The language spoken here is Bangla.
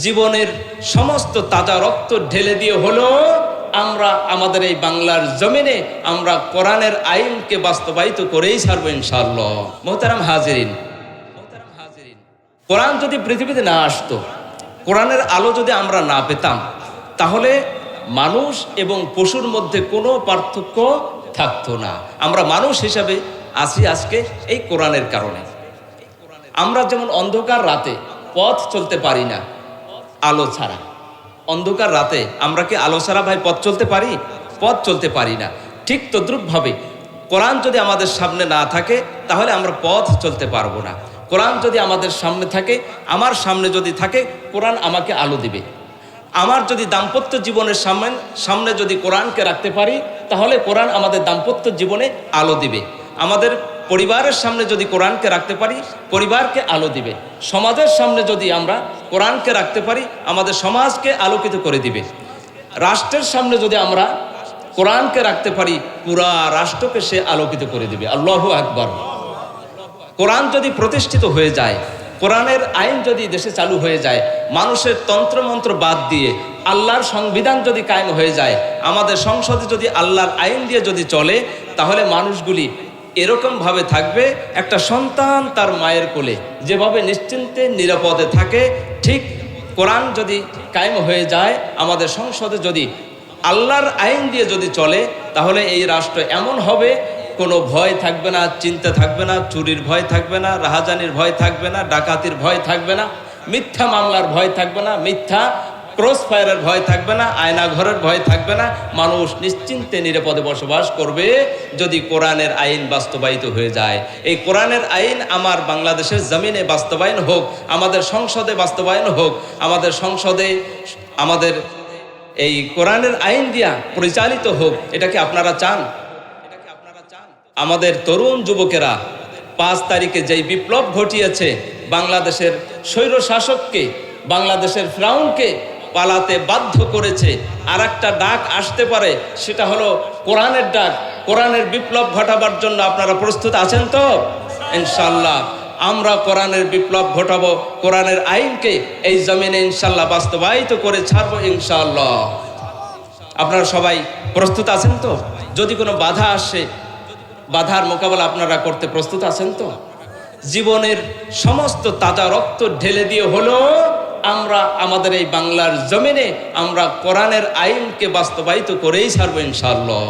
জীবনের সমস্ত তাজা রক্ত ঢেলে দিয়ে হলো, আমরা আমাদের এই বাংলার জমিনে আমরা কোরআনের আইনকে বাস্তবায়িত করেই ছাড়বো ইনশাআল্লাহ। মোহতারাম হাজিরিন কোরআন যদি পৃথিবীতে না আসতো, কোরআনের আলো যদি আমরা না পেতাম, তাহলে মানুষ এবং পশুর মধ্যে কোনো পার্থক্য থাকতো না। আমরা মানুষ হিসাবে আছি আজকে এই কোরআনের কারণে। আমরা যেমন অন্ধকার রাতে পথ চলতে পারি না আলো ছাড়া। অন্ধকার রাতে আমরা কি আলো ছাড়া ভাই পথ চলতে পারি? পথ চলতে পারি না। ঠিক তদ্রুপভাবে কোরআন যদি আমাদের সামনে না থাকে, তাহলে আমরা পথ চলতে পারব না। কোরআন যদি আমাদের সামনে থাকে, আমার সামনে যদি থাকে, কোরআন আমাকে আলো দিবে। আমার যদি দাম্পত্য জীবনের সামনে সামনে যদি কোরআনকে রাখতে পারি, তাহলে কোরআন আমাদের দাম্পত্য জীবনে আলো দিবে। আমাদের পরিবারের সামনে যদি কোরআনকে রাখতে পারি, পরিবারকে আলো দিবে। সমাজের সামনে যদি আমরা কোরআনকে রাখতে পারি, আমাদের সমাজকে আলোকিত করে দিবে। রাষ্ট্রের সামনে যদি আমরা কোরআনকে রাখতে পারি, পুরা রাষ্ট্রকে সে আলোকিত করে দিবে। আল্লাহ আকবর। কোরআন যদি প্রতিষ্ঠিত হয়ে যায়, কোরআনের আইন যদি দেশে চালু হয়ে যায়, মানুষের তন্ত্রমন্ত্র বাদ দিয়ে আল্লাহর সংবিধান যদি কায়েম হয়ে যায়, আমাদের সংসদে যদি আল্লাহর আইন দিয়ে যদি চলে, তাহলে মানুষগুলি এরকমভাবে থাকবে, একটা সন্তান তার মায়ের কোলে। যেভাবে নিশ্চিন্তে, নিরাপদে থাকে, ঠিক কোরআন যদি কায়েম হয়ে যায়, আমাদের সংসদে যদি আল্লাহর আইন দিয়ে যদি চলে, তাহলে এই রাষ্ট্র এমন হবে, কোনো ভয় থাকবে না, চিন্তা থাকবে না, চুরির ভয় থাকবে না, রাহাজানির ভয় থাকবে না, ডাকাতির ভয় থাকবে না, মিথ্যা মামলার ভয় থাকবে না, মিথ্যা ক্রস ফায়ারের ভয় থাকবে না আয়না ঘরের ভয় থাকবে না, মানুষ নিশ্চিন্তে নিরাপদে বসবাস করবে যদি কোরআনের আইন বাস্তবায়িত হয়ে যায়। এই কোরআনের আইন আমার বাংলাদেশের জমিনে বাস্তবায়ন হোক, আমাদের সংসদে বাস্তবায়ন হোক, আমাদের সংসদে আমাদের এই কোরআনের আইন দিয়া পরিচালিত হোক, এটা কি আপনারা চান? আমাদের তরুণ যুবকেরা পাঁচ তারিখে যেই বিপ্লব ঘটিয়েছে, বাংলাদেশের স্বৈর শাসককে বাংলাদেশের ফ্রাউনকে পালাতে বাধ্য করেছে। আর একটা ডাক আসতে পারে, সেটা হলো কোরআনের ডাক। কোরআনের বিপ্লব ঘটাবার জন্য আপনারা প্রস্তুত আছেন তো? ইনশাল্লাহ আমরা কোরআনের বিপ্লব ঘটাবো, কোরআনের আইনকে এই জমিনে ইনশাল্লাহ বাস্তবায়িত করে ছাড়বো ইনশাল্লাহ আপনারা সবাই প্রস্তুত আছেন তো? যদি কোনো বাধা আসে, বাধার মোকাবেলা আপনারা করতে প্রস্তুত আছেন তো? জীবনের সমস্ত তাজা রক্ত ঢেলে দিয়ে হলো আমরা আমাদের এই বাংলার জমিনে আমরা কোরআনের আইনকে বাস্তবায়িত করেই ছাড়বো ইনশাল্লাহ